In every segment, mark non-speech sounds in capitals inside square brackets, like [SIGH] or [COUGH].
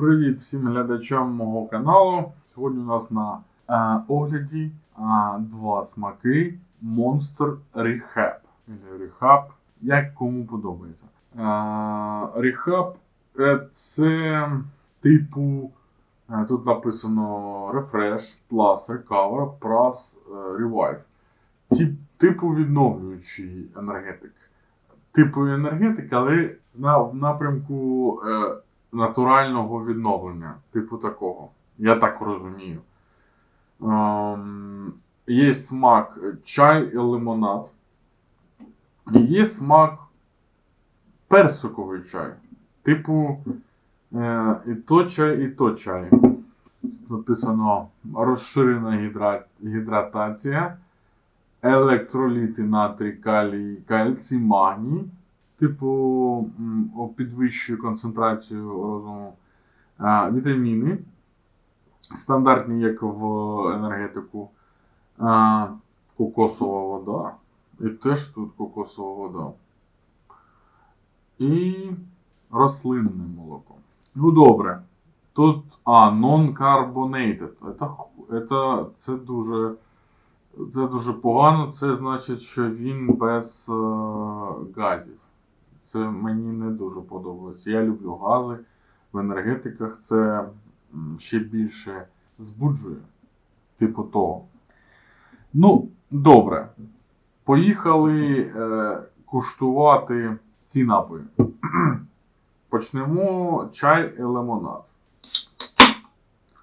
Привіт всім глядачам мого каналу. Сьогодні у нас на е, огляді е, два смаки Monster Rehab. Rehab, як кому подобається. Е, Rehab е, це типу. е, Тут написано Refresh, Plus, Recover, Plus, е, Revive. Тип, типу відновлюючий енергетик. Типу енергетик, але на, в напрямку е, натурального відновлення, типу такого. Я так розумію. Ем, є смак чай і лимонад. І є смак персиковий чай. Типу е, і то чай, і то чай. Написано розширена гідра... гідратація, електроліти натрій, калій, кальцій, магній типу, підвищує концентрацію розуму. Вітаміни, стандартні, як в енергетику, кокосова вода. І теж тут кокосова вода. І рослинне молоко. Ну добре. Тут, а, non-carbonated. Это, це дуже. Це дуже погано. Це значить, що він без е, газів. Це мені не дуже подобається. Я люблю гази в енергетиках. Це ще більше збуджує. Типу того. Ну, добре. Поїхали е, куштувати ці напої. [CLEARS THROAT] Почнемо чай і лимонад.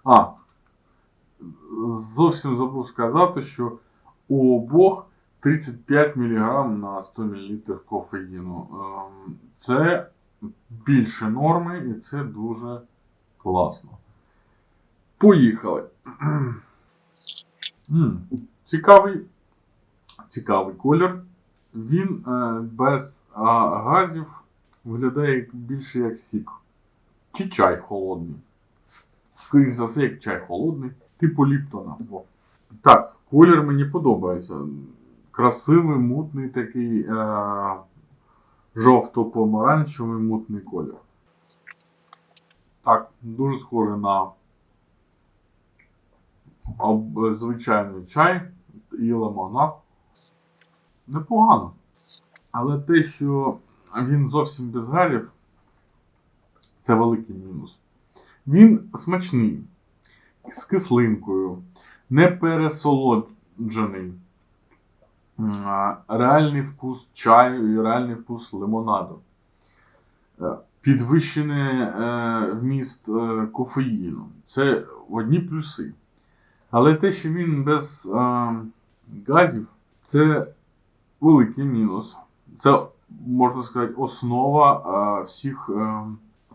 А, зовсім забув сказати, що у обох 35 мг на 100 мл кофеїну. Ем, Це більше норми і це дуже класно. Поїхали. [CLEARS THROAT] Цікавий, цікавий колір. Він е, без газів виглядає більше як сік. Чи чай холодний. Скоріше за все, як чай холодний, типу Ліптона. Так, колір мені подобається. Красивий, мутний такий е- жовто-помаранчевий мутний колір. Так, дуже схоже на звичайний чай і лимонад. Непогано. Але те, що він зовсім без газів, це великий мінус. Він смачний, з кислинкою, не пересолоджений. Реальний вкус чаю і реальний вкус лимонаду. Е, Підвищений е, вміст е, кофеїну. Це одні плюси. Але те, що він без газів, це великий мінус. Це, можна сказати, основа всіх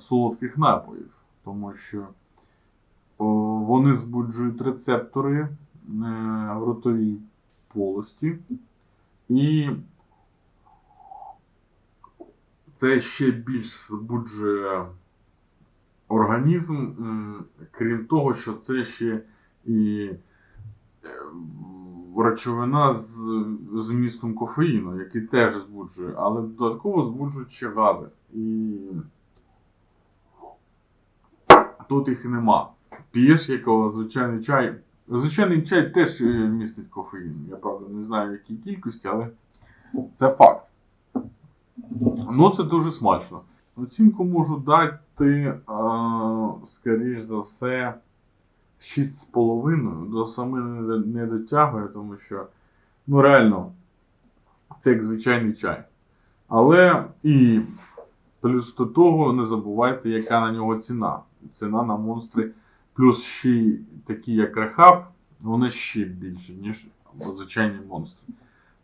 солодких напоїв. Тому що вони збуджують рецептори в ротовій полості. І це ще більш збуджує організм, крім того, що це ще і е, речовина з змістом кофеїну, який теж збуджує, але додатково збуджують ще гази. І тут їх нема. П'єш якого звичайний чай. Звичайний чай теж е, містить кофеїн. Я правда не знаю в якій кількості, але це факт. Ну, це дуже смачно. Оцінку можу дати, скоріш за все, 6,5. До саме не, не дотягує, тому що, ну реально, це як звичайний чай. Але і плюс до того не забувайте, яка на нього ціна. Ціна на монстри, плюс ще й такі, як Рехаб, вони ще більше, ніж звичайні монстри.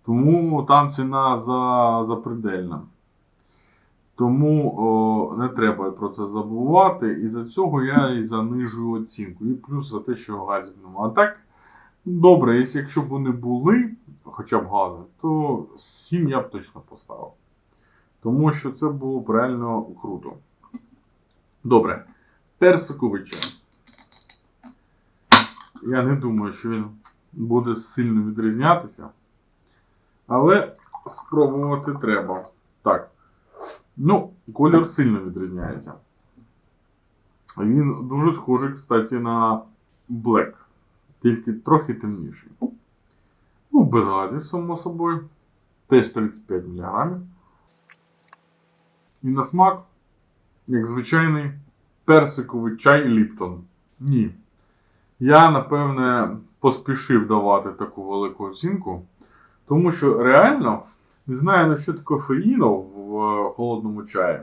Тому там ціна за. Тому о, не треба про це забувати. І за цього я і занижую оцінку. І плюс за те, що газів немає. А так, добре, якщо б вони були, хоча б гази, то 7 я б точно поставив. Тому що це було б реально круто. Добре. Персиковий чай. Я не думаю, що він буде сильно відрізнятися. Але спробувати треба. Так. Ну, колір сильно відрізняється. Він дуже схожий, кстати, на Black, тільки трохи темніший. Ну, без газів, само собою. Теж 35 мг. І на смак, як звичайний персиковий чай Ліптон. Ні. Я, напевне, поспішив давати таку велику оцінку, тому що реально не знаю насчет кофеїну в е, холодному чаї.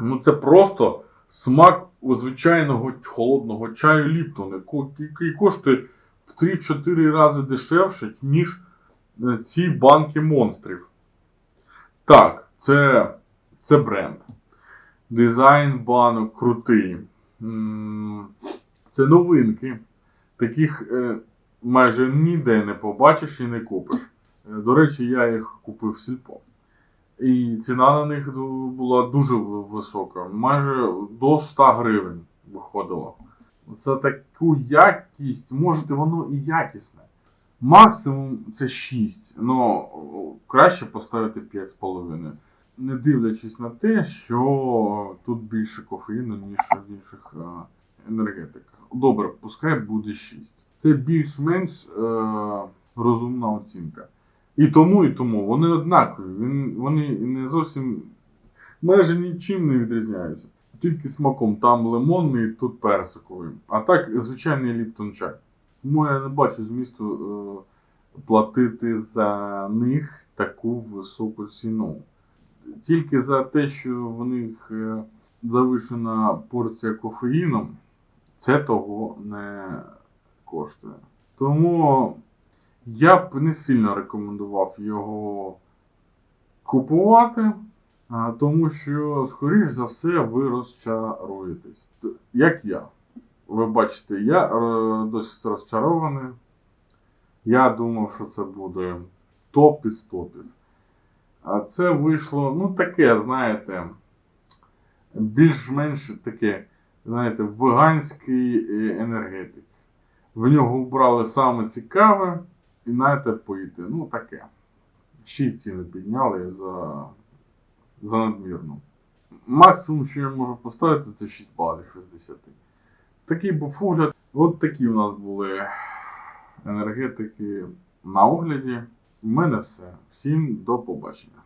Ну, це просто смак звичайного холодного чаю Ліптон, який коштує в 3-4 рази дешевше, ніж е, ці банки монстрів. Так, це, це бренд. Дизайн банок крутий. Це новинки. Таких е, майже ніде не побачиш і не купиш. Е, До речі, я їх купив в сільпо. І ціна на них була дуже висока, майже до 100 гривень виходило. За таку якість, може воно і якісне. Максимум це 6, але краще поставити 5,5. Не дивлячись на те, що тут більше кофеїну, ніж в інших е, енергетиках. Добре, пускай буде 6. Це більш-менш е, розумна оцінка. І тому, і тому вони однакові. Вони не зовсім майже нічим не відрізняються. Тільки смаком там лимонний, тут персиковий. А так, звичайний ліптон чай. Тому я не бачу змісту е, платити за них таку високу ціну. Тільки за те, що в них е, завишена порція кофеїну, це того не коштує. Тому я б не сильно рекомендував його купувати, тому що, скоріш за все, ви розчаруєтесь. Як я. Ви бачите, я е, досить розчарований. Я думав, що це буде топ із топів. А це вийшло, ну таке, знаєте, більш-менш таке, знаєте, веганський е, енергетик. В нього вбрали саме цікаве, і знаєте, пити. Ну таке. Ще й ціни підняли за, за надмірну. Максимум, що я можу поставити, це 6 балів із 10. Такий був огляд. От такі у нас були енергетики на огляді. У мене все. Всім до побачення.